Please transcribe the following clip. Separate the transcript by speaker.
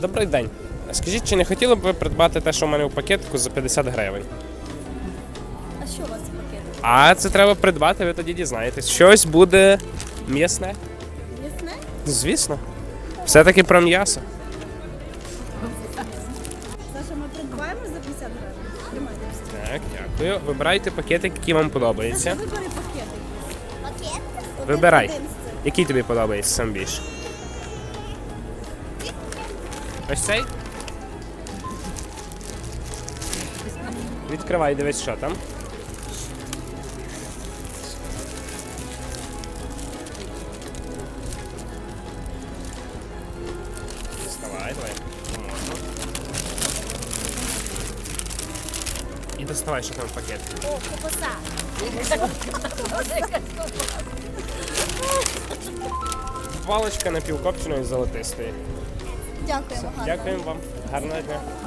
Speaker 1: Добрий день. Скажіть, чи не хотіли б ви придбати те, що в мене у пакетику за 50 гривень?
Speaker 2: А що у вас в пакетах?
Speaker 1: А це треба придбати, ви тоді дізнаєтесь. Щось буде м'ясне.
Speaker 2: М'ясне?
Speaker 1: Звісно. Все-таки про м'ясо.
Speaker 2: Саша, ми придбаємо за 50 гривень. Тримайте.
Speaker 1: Так, дякую. Вибирайте пакетик, який вам подобається.
Speaker 2: Саша, вибери пакетик. Пакет?
Speaker 1: Вибирай.
Speaker 2: Один з цих.
Speaker 1: Який тобі подобається сам більше? Ось цей? Відкривай, дивись, що там. Доставай, давай. Поможу. І доставай, що там в пакет.
Speaker 2: О, ковбаса.
Speaker 1: Паличка напівкопченої золотистої.
Speaker 2: Дякуємо. гарно.
Speaker 1: Дякуємо вам. Гарного дня.